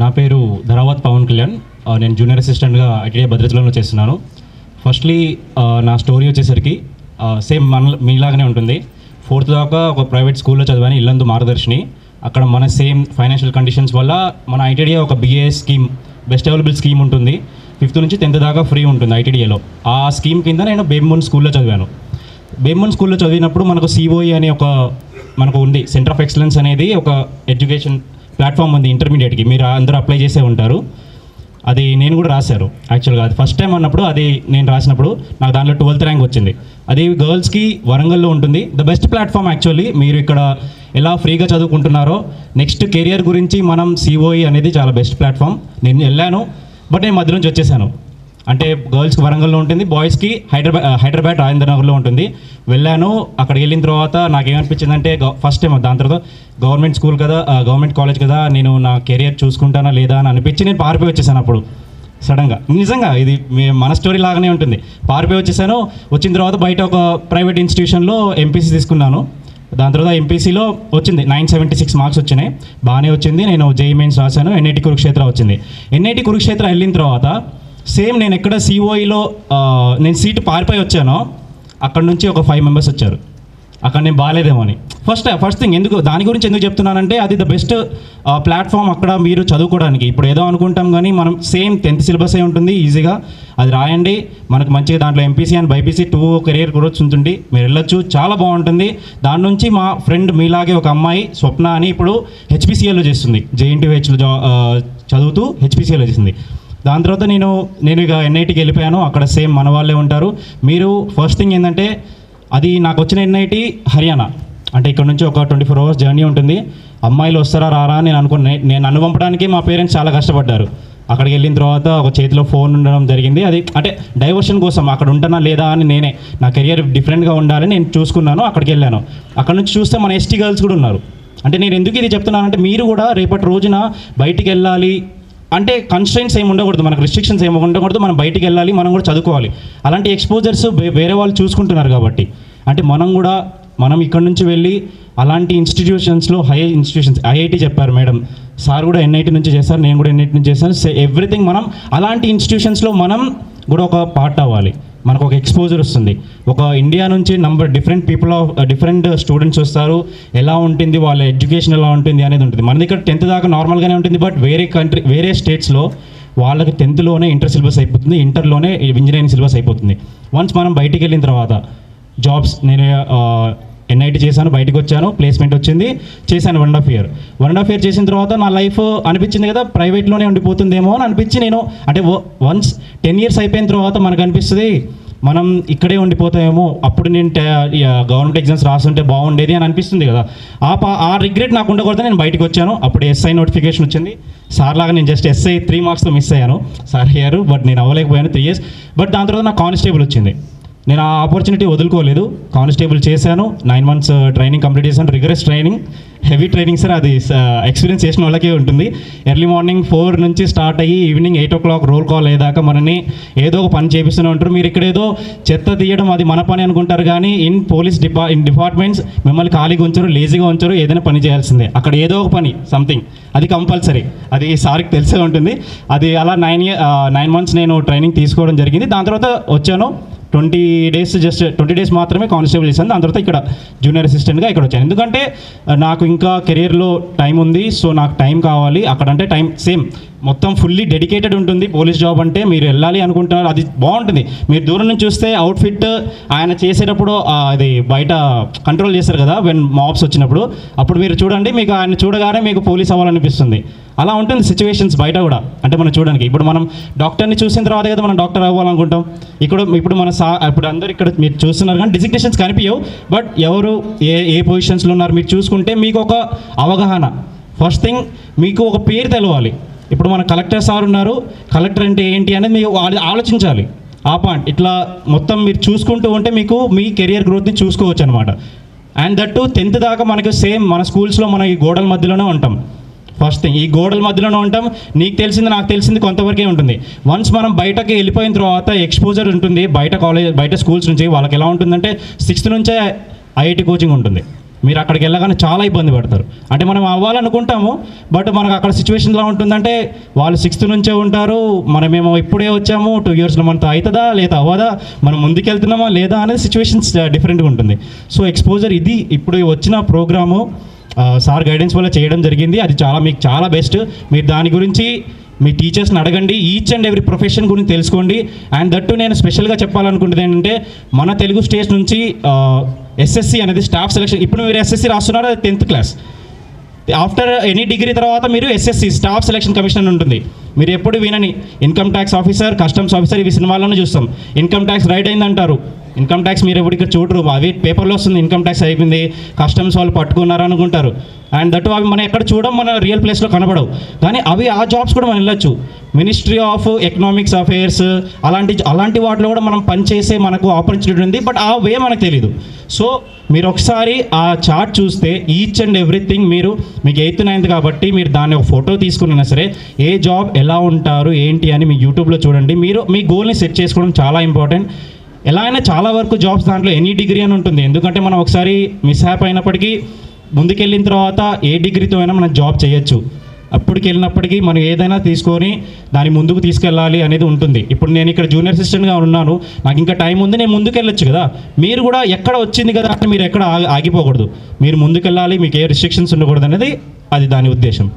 నా పేరు ధరావత్ పవన్ కళ్యాణ్. నేను జూనియర్ అసిస్టెంట్గా ఐటీఐ భద్రాచలంలో చేస్తున్నాను. ఫస్ట్లీ నా స్టోరీ వచ్చేసరికి సేమ్ మన మీలాగానే ఉంటుంది. ఫోర్త్ దాకా ఒక ప్రైవేట్ స్కూల్లో చదివాను ఇల్లందు మార్గదర్శిని. అక్కడ మన సేమ్ ఫైనాన్షియల్ కండిషన్స్ వల్ల మన ఐటీడీఏ ఒక BA scheme best available scheme ఉంటుంది. ఫిఫ్త్ నుంచి టెన్త్ దాకా ఫ్రీ ఉంటుంది ఐటీడీఏలో ఆ స్కీమ్ కింద నేను బేమ్మూన్ స్కూల్లో చదివాను. బేమ్మూన్ స్కూల్లో చదివినప్పుడు మనకు సిఓఈ అనే ఒక మనకు ఉంది సెంటర్ ఆఫ్ ఎక్సలెన్స్ అనేది ఒక ఎడ్యుకేషన్ ప్లాట్ఫామ్ ఉంది ఇంటర్మీడియట్కి మీరు అందరూ అప్లై చేసే ఉంటారు. అది నేను కూడా రాశారు. యాక్చువల్గా అది ఫస్ట్ టైం అన్నప్పుడు అది నేను రాసినప్పుడు నాకు దాంట్లో ట్వెల్త్ ర్యాంక్ వచ్చింది. అది గర్ల్స్కి వరంగల్లో ఉంటుంది. ద బెస్ట్ ప్లాట్ఫామ్ యాక్చువల్లీ మీరు ఇక్కడ ఎలా ఫ్రీగా చదువుకుంటున్నారో నెక్స్ట్ కెరియర్ గురించి మనం సిఓఈ అనేది చాలా బెస్ట్ ప్లాట్ఫామ్ నేను వెళ్ళాను బట్ నేను మధ్య నుంచి వచ్చేసాను. అంటే గర్ల్స్కి వరంగల్లో ఉంటుంది బాయ్స్కి హైదరాబాద్ హైదరాబాద్ రాజేంద్ర నగర్లో ఉంటుంది. వెళ్ళాను అక్కడికి వెళ్ళిన తర్వాత నాకు ఏమనిపించింది అంటే ఫస్ట్ టైం దాని తర్వాత గవర్నమెంట్ స్కూల్ కదా గవర్నమెంట్ కాలేజ్ కదా నేను నా కెరియర్ చూసుకుంటానా లేదా అని అనిపించి నేను పారిపోయి వచ్చేసాను అప్పుడు సడన్గా. నిజంగా ఇది మన స్టోరీ లాగానే ఉంటుంది. పారిపోయి వచ్చేసాను వచ్చిన తర్వాత బయట ఒక ప్రైవేట్ ఇన్స్టిట్యూషన్లో ఎంపీసీ తీసుకున్నాను. దాని తర్వాత ఎంపీసీలో వచ్చింది నైన్ సెవెంటీ సిక్స్ మార్క్స్ వచ్చినాయి. బాగానే వచ్చింది నేను జేఈ మెయిన్స్ రాశాను ఎన్ఐటి కురుక్షేత్ర వచ్చింది. ఎన్ఐటి కురుక్షేత్ర వెళ్ళిన తర్వాత సేమ్ నేను ఎక్కడ సిఓఈలో నేను సీటు పారిపోయి వచ్చానో అక్కడ నుంచి ఒక ఫైవ్ మెంబర్స్ వచ్చారు. అక్కడ నేను బాగాలేదేమో అని. ఫస్ట్ ఫస్ట్ థింగ్ ఎందుకు దాని గురించి ఎందుకు చెప్తున్నానంటే అది ద బెస్ట్ ప్లాట్ఫామ్ అక్కడ మీరు చదువుకోవడానికి. ఇప్పుడు ఏదో అనుకుంటాం కానీ మనం సేమ్ టెన్త్ సిలబస్ ఏ ఉంటుంది ఈజీగా అది రాయండి మనకు మంచిగా దాంట్లో MPC and BiPC to career growth ఉంటుంది. మీరు వెళ్ళొచ్చు చాలా బాగుంటుంది. దాని నుంచి మా ఫ్రెండ్ మీలాగే ఒక అమ్మాయి స్వప్న అని ఇప్పుడు హెచ్పిసిఎల్లో చేస్తుంది. జేఎన్టీహెచ్లో జా చదువుతూ హెచ్పిసిఎల్లో చేసింది దాని తర్వాత నేను నేను ఇక ఎన్ఐటికి వెళ్ళిపోయాను. అక్కడ సేమ్ మన వాళ్ళే ఉంటారు. మీరు ఫస్ట్ థింగ్ ఏంటంటే అది నాకు వచ్చిన ఎన్ఐటి హర్యానా. అంటే ఇక్కడ నుంచి ఒక ట్వంటీ ఫోర్ అవర్స్ జర్నీ ఉంటుంది. అమ్మాయిలు వస్తారా రారా నేను అనుకున్న నేను నన్ను పంపడానికి మా పేరెంట్స్ చాలా కష్టపడ్డారు. అక్కడికి వెళ్ళిన తర్వాత ఒక చేతిలో ఫోన్ ఉండడం జరిగింది. అది అంటే డైవర్షన్ కోసం అక్కడ ఉంటానా లేదా అని నేనే నా కెరియర్ డిఫరెంట్గా ఉండాలని నేను చూసుకున్నాను అక్కడికి వెళ్ళాను. అక్కడ నుంచి చూస్తే మన ఎస్టీ గర్ల్స్ కూడా ఉన్నారు. అంటే నేను ఎందుకు ఇది చెప్తున్నానంటే మీరు కూడా రేపటి రోజున బయటికి వెళ్ళాలి అంటే కన్స్ట్రెంట్స్ ఏమి ఉండకూడదు. మనకు రిస్ట్రిక్షన్స్ ఏమి ఉండకూడదు. మనం బయటికి వెళ్ళాలి మనం కూడా చదువుకోవాలి. అలాంటి ఎక్స్పోజర్స్ వేరే వాళ్ళు చూసుకుంటున్నారు కాబట్టి. అంటే మనం కూడా మనం ఇక్కడ నుంచి వెళ్ళి అలాంటి ఇన్స్టిట్యూషన్స్లో హై ఇన్స్టిట్యూషన్స్ ఐఐటి చెప్పారు మేడం. సార్ కూడా ఎన్ఐటి నుంచి చేస్తారు నేను కూడా ఎన్ఐటి నుంచి చేస్తాను ఎవ్రీథింగ్ మనం అలాంటి ఇన్స్టిట్యూషన్స్లో మనం కూడా ఒక పార్ట్ అవ్వాలి. మనకు ఒక ఎక్స్పోజర్ వస్తుంది. ఒక ఇండియా నుంచి number different people of different students వస్తారు. ఎలా ఉంటుంది వాళ్ళ ఎడ్యుకేషన్ ఎలా ఉంటుంది అనేది ఉంటుంది. మన దగ్గర టెన్త్ దాకా నార్మల్గానే ఉంటుంది బట్ వేరే కంట్రీ వేరే స్టేట్స్లో వాళ్ళకి టెన్త్లోనే ఇంటర్ సిలబస్ అయిపోతుంది ఇంటర్లోనే ఇంజనీరింగ్ సిలబస్ అయిపోతుంది. వన్స్ మనం బయటికి వెళ్ళిన తర్వాత జాబ్స్ నేను uh, ఎన్ఐటి చేశాను బయటకు వచ్చాను ప్లేస్మెంట్ వచ్చింది చేశాను one of half year one of half year చేసిన తర్వాత నా లైఫ్ అనిపించింది కదా ప్రైవేట్లోనే ఉండిపోతుందేమో అని అనిపించి నేను అంటే వన్స్ టెన్ ఇయర్స్ అయిపోయిన తర్వాత మనకు అనిపిస్తుంది మనం ఇక్కడే ఉండిపోతామేమో అప్పుడు నేను గవర్నమెంట్ ఎగ్జామ్స్ రాస్తుంటే బాగుండేది అని అనిపిస్తుంది కదా. ఆ పా ఆ రిగ్రెట్ నాకు ఉండకూడదు నేను బయటకు వచ్చాను అప్పుడు ఎస్ఐ నోటిఫికేషన్ వచ్చింది. సార్ లాగా నేను జస్ట్ ఎస్ఐ త్రీ మార్క్స్తో మిస్ అయ్యాను. సార్ అయ్యారు బట్ నేను అవ్వలేకపోయాను త్రీ ఇయర్స్ బట్ దాని తర్వాత నాకు కానిస్టేబుల్ వచ్చింది. నేను ఆ ఆపర్చునిటీ వదులుకోలేదు. కానిస్టేబుల్ చేశాను. నైన్ మంత్స్ ట్రైనింగ్ కంప్లీట్ చేశాను. Rigorous training heavy training sir అది uh, ఎక్స్పీరియన్స్ చేసిన వాళ్ళకే ఉంటుంది. ఎర్లీ మార్నింగ్ ఫోర్ నుంచి స్టార్ట్ అయ్యి evening eight o'clock roll call అయ్యేదాకా మనని ఏదో ఒక పని చేపిస్తూనే ఉంటారు. మీరు ఇక్కడ ఏదో చెత్త తీయడం అది మన పని అనుకుంటారు కానీ ఇన్ పోలీస్ డిపా ఇన్ డిపార్ట్మెంట్స్ మిమ్మల్ని ఖాళీగా ఉంచరు లేజీగా ఉంచరు ఏదైనా పని చేయాల్సిందే. అక్కడ ఏదో ఒక పని సంథింగ్ అది కంపల్సరీ అది సార్కి తెలిసే ఉంటుంది. అది అలా నైన్ ఇయర్ నైన్ మంత్స్ నేను ట్రైనింగ్ తీసుకోవడం జరిగింది. దాని తర్వాత వచ్చాను. Twenty days just twenty days మాత్రమే కానిస్టేబుల్ చేశాను దాని తర్వాత ఇక్కడ జూనియర్ అసిస్టెంట్గా ఇక్కడ వచ్చాను. ఎందుకంటే నాకు ఇంకా కెరియర్లో టైం ఉంది. సో నాకు టైం కావాలి. అక్కడంటే టైం సేమ్. మొత్తం ఫుల్లీ డెడికేటెడ్ ఉంటుంది. పోలీస్ జాబ్ అంటే మీరు వెళ్ళాలి అనుకుంటున్నారు. అది బాగుంటుంది. మీరు దూరం నుంచి చూస్తే అవుట్ఫిట్ ఆయన చేసేటప్పుడు అది బయట కంట్రోల్ చేస్తారు కదా వెన్ మాప్స్ వచ్చినప్పుడు. అప్పుడు మీరు చూడండి మీకు ఆయన చూడగానే మీకు పోలీస్ అవ్వాలనిపిస్తుంది. అలా ఉంటుంది సిచ్యువేషన్స్ బయట కూడా. అంటే మనం చూడడానికి. ఇప్పుడు మనం డాక్టర్ని చూసిన తర్వాత కదా మనం డాక్టర్ అవ్వాలనుకుంటాం. ఇక్కడ ఇప్పుడు మన సా ఇప్పుడు అందరు ఇక్కడ మీరు చూస్తున్నారు కానీ డిజిగ్నేషన్స్ కనిపించవు. బట్ ఎవరు ఏ ఏ పొజిషన్స్లో ఉన్నారు మీరు చూసుకుంటే మీకు ఒక అవగాహన. ఫస్ట్ థింగ్ మీకు ఒక పేరు తెలవాలి. ఇప్పుడు మన కలెక్టర్ సార్ ఉన్నారు. కలెక్టర్ అంటే ఏంటి అనేది మీరు ఆలోచించాలి. ఆ పాయింట్. ఇట్లా మొత్తం మీరు చూసుకుంటూ ఉంటే మీకు మీ కెరియర్ గ్రోత్ని చూసుకోవచ్చు అనమాట అండ్ దట్టు టెన్త్ దాకా మనకు సేమ్ మన స్కూల్స్లో మనం ఈ గోడల మధ్యలోనే ఉంటాం. First thing. ఈ గోడల మధ్యలోనే ఉంటాం. నీకు తెలిసింది నాకు తెలిసింది కొంతవరకే ఉంటుంది. వన్స్ మనం బయటకి వెళ్ళిపోయిన తర్వాత ఎక్స్పోజర్ ఉంటుంది. బయట కాలేజ్ బయట స్కూల్స్ నుంచి వాళ్ళకి ఎలా ఉంటుందంటే సిక్స్త్ నుంచే ఐఐటి కోచింగ్ ఉంటుంది. మీరు అక్కడికి వెళ్ళగానే చాలా ఇబ్బంది పడతారు. అంటే మనం అవ్వాలనుకుంటాము బట్ మనకు అక్కడ సిచ్యువేషన్ ఎలా ఉంటుందంటే వాళ్ళు సిక్స్త్ నుంచే ఉంటారు మనమేమో ఇప్పుడే వచ్చాము టూ ఇయర్స్లో మనతో అవుతుందా లేదా అవ్వదా మనం ముందుకెళ్తున్నామా లేదా అనేది సిచ్యువేషన్స్ డిఫరెంట్గా uh, ఉంటుంది. సో ఎక్స్పోజర్ ఇది. ఇప్పుడు వచ్చిన ప్రోగ్రాము uh, సార్ గైడెన్స్ వల్ల చేయడం జరిగింది. అది చాలా మీకు చాలా బెస్ట్ మీరు దాని గురించి మీ టీచర్స్ని అడగండి. ఈచ్ అండ్ ఎవ్రీ ప్రొఫెషన్ గురించి తెలుసుకోండి. అండ్ దట్టు నేను స్పెషల్గా చెప్పాలనుకుంటుంది ఏంటంటే మన తెలుగు స్టేట్ నుంచి uh, ఎస్ఎస్సి అనేది స్టాఫ్ సెలక్షన్ ఇప్పుడు మీరు ఎస్ఎస్సి రాస్తున్నారు అది tenth class after any degree తర్వాత మీరు ఎస్ఎస్సి స్టాఫ్ సెలక్షన్ కమిషన్ ఉంటుంది. మీరు ఎప్పుడు వినని income tax officer customs officer ఇవి సినిమాలను చూస్తాం. ఇన్కమ్ ట్యాక్స్ రైట్ అయిందంటారు. ఇన్కమ్ ట్యాక్స్ మీరు ఇప్పుడు ఇక్కడ చూడరు అవి పేపర్లో వస్తుంది ఇన్కమ్ ట్యాక్స్ అయిపోయింది. కస్టమ్స్ వాళ్ళు పట్టుకున్నారు అనుకుంటారు. అండ్ దట్ అవి మనం ఎక్కడ చూడడం మన రియల్ ప్లేస్లో కనబడవు. కానీ అవి ఆ జాబ్స్ కూడా మనం వెళ్ళొచ్చు. మినిస్ట్రీ ఆఫ్ ఎకనామిక్స్ అఫైర్స్ అలాంటి అలాంటి వాటిలో కూడా మనం పనిచేసే మనకు ఆపర్చునిటీ ఉంది. బట్ ఆ వే మనకు తెలియదు సో మీరు ఒకసారి ఆ చార్ట్ చూస్తే ఈచ్ అండ్ ఎవ్రీథింగ్ మీరు మీకు ఎయిత్ నైన్త్ కాబట్టి మీరు దాన్ని ఒక ఫోటో తీసుకున్నా సరే ఏ జాబ్ ఎలా ఉంటారు ఏంటి అని మీ యూట్యూబ్లో చూడండి. మీరు మీ గోల్ని సెట్ చేసుకోవడం చాలా ఇంపార్టెంట్ ఎలా అయినా చాలా వరకు జాబ్స్ దాంట్లో ఎనీ డిగ్రీ అని ఉంటుంది. ఎందుకంటే మనం ఒకసారి మిస్ హ్యాప్ అయినప్పటికీ ముందుకెళ్ళిన తర్వాత ఏ డిగ్రీతో అయినా మనం జాబ్ చేయొచ్చు. అప్పటికి వెళ్ళినప్పటికీ మనం ఏదైనా తీసుకొని దాన్ని ముందుకు తీసుకెళ్ళాలి అనేది ఉంటుంది. ఇప్పుడు నేను ఇక్కడ జూనియర్ అసిస్టెంట్గా ఉన్నాను. నాకు ఇంకా టైం ఉంది నేను ముందుకు వెళ్ళొచ్చు కదా. మీరు కూడా ఎక్కడ వచ్చింది కదా అంటే మీరు ఎక్కడ ఆగి- ఆగిపోకూడదు. మీరు ముందుకెళ్ళాలి మీకు ఏ రిస్ట్రిక్షన్స్ ఉండకూడదు అనేది అది దాని ఉద్దేశం.